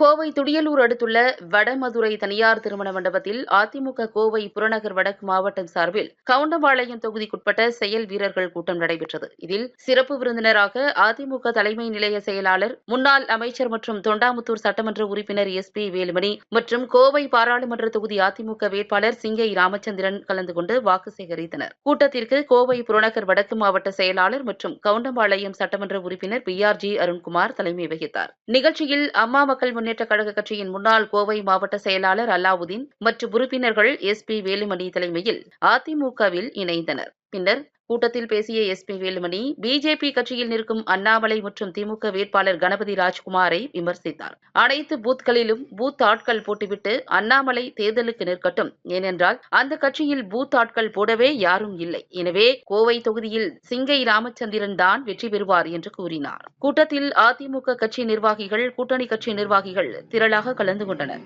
கோவை துடியலூர் அடுத்துள்ள வடமதுரை தனியார் திருமண மண்டபத்தில் அதிமுக கோவை புறநகர் வடக்கு மாவட்டம் சார்பில் கவுண்டம்பாளையம் தொகுதிக்குட்பட்ட செயல் வீரர்கள் கூட்டம் நடைபெற்றது. இதில் சிறப்பு விருந்தினராக அதிமுக தலைமை நிலைய செயலாளர் முன்னாள் அமைச்சர் மற்றும் தொண்டாமுத்தூர் சட்டமன்ற உறுப்பினர் எஸ் பி வேலுமணி மற்றும் கோவை பாராளுமன்ற தொகுதி அதிமுக வேட்பாளர் சிங்கை ராமச்சந்திரன் கலந்து கொண்டு வாக்கு சேகரித்தனர். கூட்டத்திற்கு கோவை புறநகர் வடக்கு மாவட்ட செயலாளர் மற்றும் கவுண்டம்பாளையம் சட்டமன்ற உறுப்பினர் பி ஆர் ஜி அருண்குமார் தலைமை வகித்தார். நிகழ்ச்சியில் அம்மா மக்கள் முன்னேற்ற கழக கட்சியின் முன்னாள் கோவை மாவட்ட செயலாளர் அல்லாவுதீன் மற்றும் உறுப்பினர்கள் எஸ் பி வேலுமணி தலைமையில் அதிமுகவில் இணைந்தனர். பின்னர் கூட்டத்தில் பேசிய எஸ் பி வேலுமணி பிஜேபி கட்சியில் நிற்கும் அண்ணாமலை மற்றும் திமுக வேட்பாளர் கணபதி ராஜ்குமாரை விமர்சித்தார். அனைத்து பூத்களிலும் பூத் ஆட்கள் போட்டுவிட்டு அண்ணாமலை தேர்தலுக்கு நிற்கட்டும். ஏனென்றால் அந்த கட்சியில் பூத் ஆட்கள் போடவே யாரும் இல்லை. எனவே கோவை தொகுதியில் சிங்கை ராமச்சந்திரன் தான் வெற்றி பெறுவார் என்று கூறினார். கூட்டத்தில் அதிமுக கட்சி நிர்வாகிகள் கூட்டணி கட்சி நிர்வாகிகள் திரளாக கலந்து கொண்டனர்.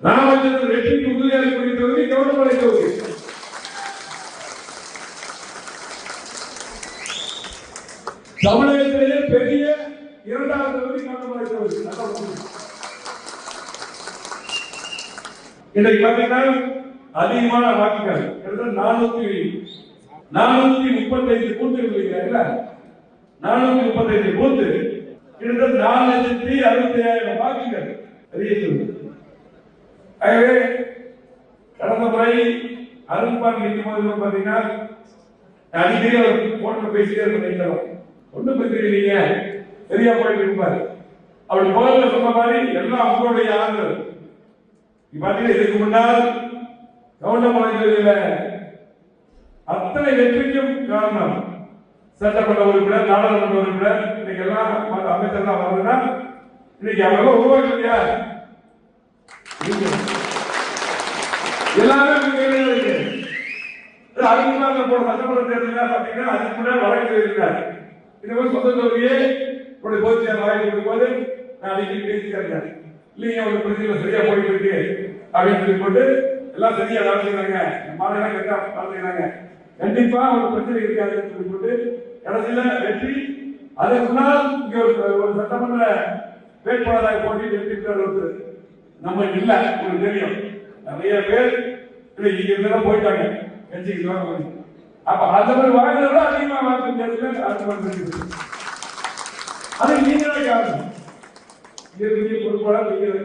முக்கியமான தொகுதி கவுண்டமலை தொகுதி ராமச்சந்திரன் வெற்றிக்கு உறுதியாக இருக்கக்கூடிய தொகுதி தொகுதி தமிழகத்திலேயே பெரிய இரண்டாவது தொகுதி கவுண்டமலை தொகுதி நல்லா புரிஞ்சுக்கணும். அதிகமான வாக்குகள் கிட்டத்தட்ட நானூத்தி நானூத்தி முப்பத்தைந்து கூட்டுகள் இல்லைங்களா நானூத்தி முப்பத்தி ஐந்து பூத்து கிட்டத்தட்ட நாலு லட்சத்தி அறுபத்தி ஐயாயிரம் வாக்குகள் பெரிய தொகுதி. ஆகவே கடந்த முறை அருண்பான் நிற்கும் பார்த்தீங்கன்னா அடிக்கடி அவர் போன்ல பேசிட்டே இருந்தோம் ஒன்றும் பிரச்சனை இல்லைங்க. சரியா போயிட்டு இருப்பாரு. அப்படி முதல்ல சொன்ன மாதிரி எல்லாம் அவங்களுடைய ஆதரவு பார்த்தீங்கன்னா இதுக்கு முன்னால் கவுண்டமலைகளில் அத்தனை வெற்றிக்கும் காரணம் சட்டமன்ற உறுப்பினர் நாடாளுமன்ற உறுப்பினர் இன்னைக்கு எல்லாம் அமைச்சர் தான் வருதுன்னா இன்னைக்கு அவங்க உருவாக்கலையா யார் நீங்க. எல்லாமே உங்க கையில இருக்கு அதிகமாக போன சட்டமன்ற தேர்தலில் பார்த்தீங்கன்னா அதுக்கு முன்னாடி வழக்கு இருக்கிறார் இந்த மாதிரி சொந்த தொகுதியே இப்படி போச்சு வழக்கு இருக்கும்போது நான் அன்னைக்கு பேசிக்கிறேன் இல்லைங்க ஒரு பிரச்சனை சரியா போயிட்டு இருக்கு. அப்படின்னு சொல்லி போட்டு எல்லாம் சரியா நடந்துக்கிறாங்க மாநிலம் கரெக்டா நடந்துக்கிறாங்க கண்டிப்பா ஒரு பிரச்சனை இருக்காதுன்னு சொல்லி போட்டு கடைசியில வெற்றி. அதுக்கு முன்னால் இங்க ஒரு ஒரு சட்டமன்ற வேட்பாளராக போட்டி வெற்றி பெற்ற ஒருத்தர். நம்ம இல்லை உங்களுக்கு தெரியும். நிறைய பேர் இன்னைக்கு இங்க இருந்தாலும் போயிட்டாங்க. கட்சிக்கு தூரம் போய். அப்ப அந்த மாதிரி வாங்கினதோட அதிகமா வாக்கு தேர்தல் அடுத்த வந்து அது நீங்களே காரணம். இறுதி பொறுப்பாளர் நீங்கள்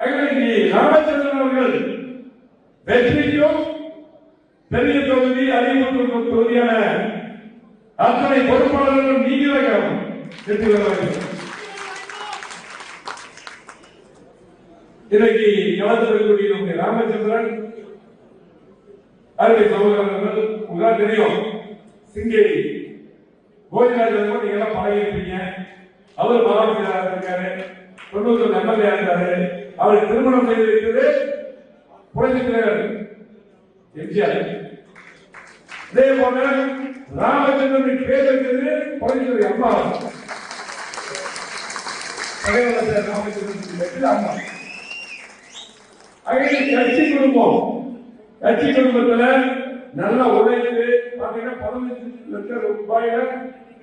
இன்னைக்கு ராமச்சந்திரன் அவர்கள் வெற்றிக்கும் பெரிய தொகுதி அறிமுக தொகுதியான அத்தனை பொறுப்பாளர்களும் நீங்களே காரணம். வெற்றி பெற வேண்டும் இன்னைக்கு களத்தில் ராமச்சந்திரன் அருமை சகோதரர்கள் உங்களுக்கு தெரியும் சிங்கை கோவிந்தராஜன் நீங்க எல்லாம் பழகிருப்பீங்க அவர் முதலமைச்சராக இருக்காரு தொண்ணூத்தி எம்எல்ஏ இருக்காரு அவர் திருமணம் செய்து வைத்தது புரட்சி தலைவர் எம்ஜிஆர். இதே போல ராமச்சந்திரன் பேர் இருக்கிறது புரட்சி தலைவர் அம்மா தலைவர் ராமச்சந்திரன் அம்மா. கட்சி குடும்பம். கட்சி குடும்பத்துல நல்லா உழைத்து பாத்தீங்கன்னா பதினஞ்சு லட்சம் ரூபாயில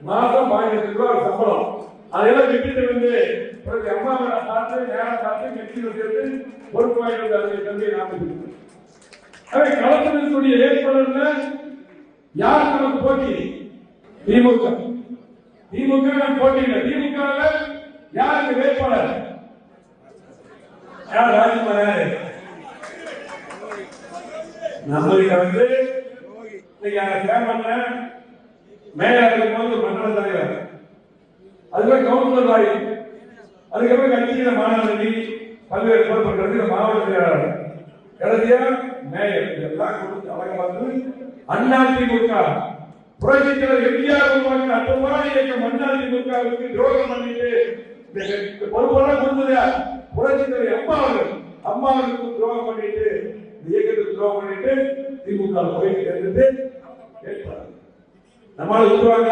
மாதம் பதினஞ்சு ரூபாய் சம்பளம். அதெல்லாம் விட்டுட்டு வந்து பிறகு அம்மா பார்த்து நேரம் பார்த்து கட்சியில் சேர்த்து பொறுப்பு வாங்கிட்டு அதை தம்பி நாம அவை களத்தில் இருக்கக்கூடிய வேட்பாளர்ல யார் நமக்கு போட்டி? திமுக. திமுக போட்டி இல்லை திமுக யாருக்கு வேட்பாளர் யார் ராஜ்குமார் யாரு நம்மகிட்ட வந்து சேர்மன்ல மேயர் இருக்கும்போது மண்டல தலைவர். அதுக்கப்புறம் கவுன்சிலர் ஆகி அதுக்கப்புறம் கட்சியில மாநாடு பல்வேறு பொறுப்பு மாவட்ட செயலாளர் கடைசியா மேயர். இதெல்லாம் கொடுத்து அழகா வந்து அண்ணா திமுக. புரட்சித்தலைவர் எம்ஜிஆர் உருவாக்கின அற்புதமான இயக்கம் துரோகம் பண்ணிட்டு பொறுப்பெல்லாம் அம்மா அவர்கள். அம்மா அவர்களுக்கு துரோகம் பண்ணிட்டு இந்த இயக்கத்துக்கு துரோகம் பண்ணிட்டு திமுக போயிட்டு இருந்துட்டு கேட்பார் நம்மளால சொல்லுவாங்க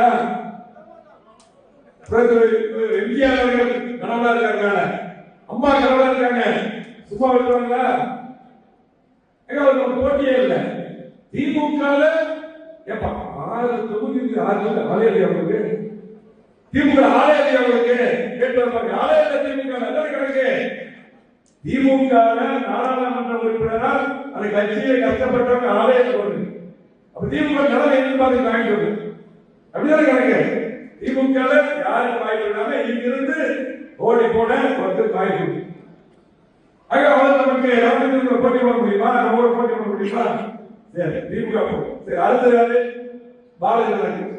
எம்ஜிஆர் அவர்கள் கனவா இருக்காங்க. அம்மா கனவா இருக்காங்க. சும்மா விட்டுருவாங்களா? ஏங்க ஒரு போட்டியே இல்லை. திமுக எப்ப ஆறு தொகுதிக்கு ஆறு தொகுதி ஆளே இல்லையா உங்களுக்கு? திமுக ஆலயத்தை உங்களுக்கு? கேட்டு வரப்பாங்க ஆலயத்தை திமுக நல்ல கணக்கு திமுக நாடாளுமன்ற உறுப்பினரா அந்த கட்சியை கஷ்டப்பட்டவங்க ஆலயத்துக்கு வருது அப்ப திமுக நிலைமை எதிர்பார்த்து வாங்கிட்டு அப்படிதான் கணக்கு? திமுக யாருக்கு வாய்ப்பு இல்லாம இங்கிருந்து ஓடி போட வந்து வாய்ப்பு இருக்கு. ஆக அவர் நமக்கு ராமச்சந்திரன் போட்டி போட முடியுமா? நம்ம ஒரு போட்டி போட முடியுமா? சரி திமுக போடும் சரி அடுத்தது யாரு? பாலகிருஷ்ணன் ஜனதா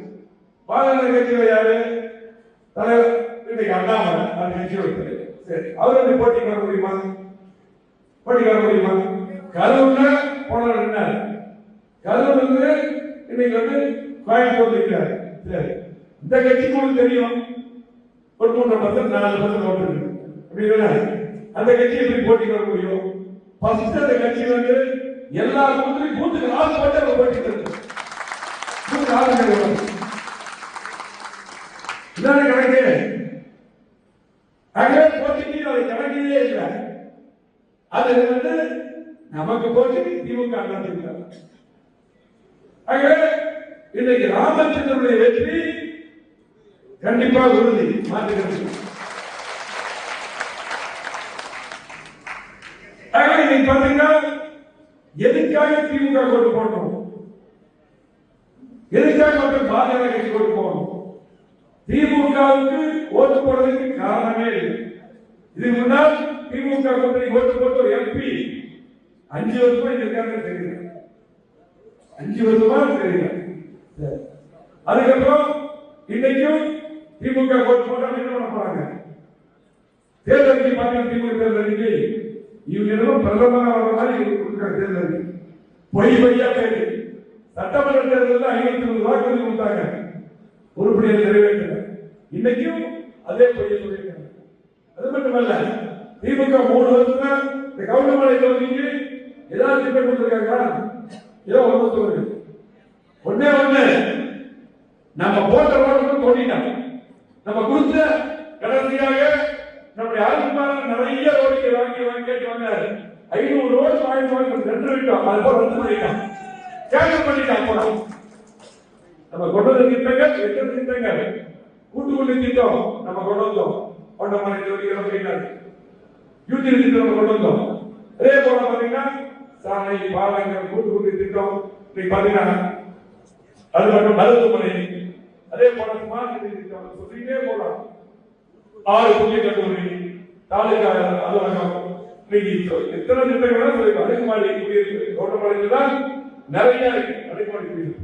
பாரதிய கட்சியில யாரு? தலைவர் இன்னைக்கு அண்ணாமலை அந்த கட்சியோட சரி அவர் வந்து போட்டி போட முடியுமா? போட்டி போட முடியுமா? கரூர்ல போன என்ன கரூர் வந்து இன்னைக்கு வந்து கோயம்புத்தூர் இருக்கிறார் சரி. இந்த கட்சிக்கு உங்களுக்கு தெரியும். ஒரு மூன்று பர்சன்ட் நாலு பர்சன்ட் ஓட்டு இருக்கு. அப்படின்னா அந்த கட்சி எப்படி போட்டி வர முடியும்? ஃபர்ஸ்ட் அந்த கட்சி வந்து எல்லா பூத்துலையும் பூத்துக்கு நாலு பட்டு அவங்க போட்டி இருக்கு நாலு இதான கணக்கு. ஆகவே போட்டிக்கு அது கணக்கிலே இல்லை. அது வந்து நமக்கு போச்சு திமுக ஆகவே இன்னைக்கு ராமச்சந்திரனுடைய வெற்றி கண்டிப்பாக உறுதி மாற்றுகிறது. ஆகவே இன்னைக்கு பாத்தீங்கன்னா எதுக்காக திமுக கொண்டு போட்டோம் எதுக்காக மக்கள் பாஜக கட்சி கொண்டு போகணும் திமுகவுக்கு ஓட்டு போடுறதுக்கு காரணமே இல்லை. இதுக்கு முன்னால் திமுக கூட்டணி ஓட்டு போட்ட ஒரு எம்பி அஞ்சு வருஷமா இங்க இருக்காங்க தெரியல அஞ்சு வருஷமா தெரியல. அதுக்கப்புறம் இன்னைக்கும் திமுக ஓட்டு போட்டா என்ன பண்ண போறாங்க? தேர்தல் அறிக்கை பார்த்தீங்கன்னா திமுக தேர்தல் அறிக்கை இவங்க என்னமோ பிரதமரா வர மாதிரி கொடுக்குறாங்க தேர்தல் அறிக்கை பொய் பொய்யா பேரு. சட்டமன்ற தேர்தலில் ஐநூத்தி இருபது வாக்குறுதி கொடுத்தாங்க. உருப்படியை நிறைவேற்றல. இன்னைக்கும் அதே பொய்யை சொல்லியிருக்காங்க. அது மட்டுமல்ல திமுக மூணு வருஷத்துல இந்த கவுண்டமலை தொகுதிக்கு ஏதாவது திட்டம் கொடுத்திருக்காங்களா ஏதோ ஒண்ணு சொல்லுங்க. ஒன்னே ஒண்ணு. நம்ம போட்ட ரோடு தோண்டிட்டோம். நம்ம கொடுத்த கடைசியாக நம்முடைய அரசுமாரன் நிறைய ரோடுக்கு வாங்கி வாங்கி கேட்டு வந்தாரு. ஐநூறு ரோடு வாங்கி வாங்கி ரெண்டு விட்டோம். அது போல ரத்து பண்ணிட்டோம் கேன்சல் பண்ணிட்டோம் போனோம் நம்ம கொண்டு வந்த திட்டங்கள் எட்டு திட்டங்கள். கூட்டுக்குடி திட்டம். நம்ம கொண்டு வந்தோம். கொண்டமலை தொகுதிகள் அப்படின்னா யூடிஎல் திட்டம் கொண்டு வந்தோம். அதே போல பாத்தீங்கன்னா சாலை பாலங்கள் கூட்டுக்குடி திட்டம் இன்னைக்கு பாத்தீங்கன்னா அது மட்டும் மருத்துவமனை. அதே போல ஸ்மார்ட் திட்டம் சொல்லிட்டே போலாம் ஆறு புதிய கல்லூரி தாலுகா அலுவலகம் இன்னைக்கு எத்தனை திட்டங்கள் சொல்லி அடுக்குமாடி குடியிருப்பு தோட்டமாடியில் தான் நிறைய இருக்கு. அடுக்குமாடி குடியிருப்பு.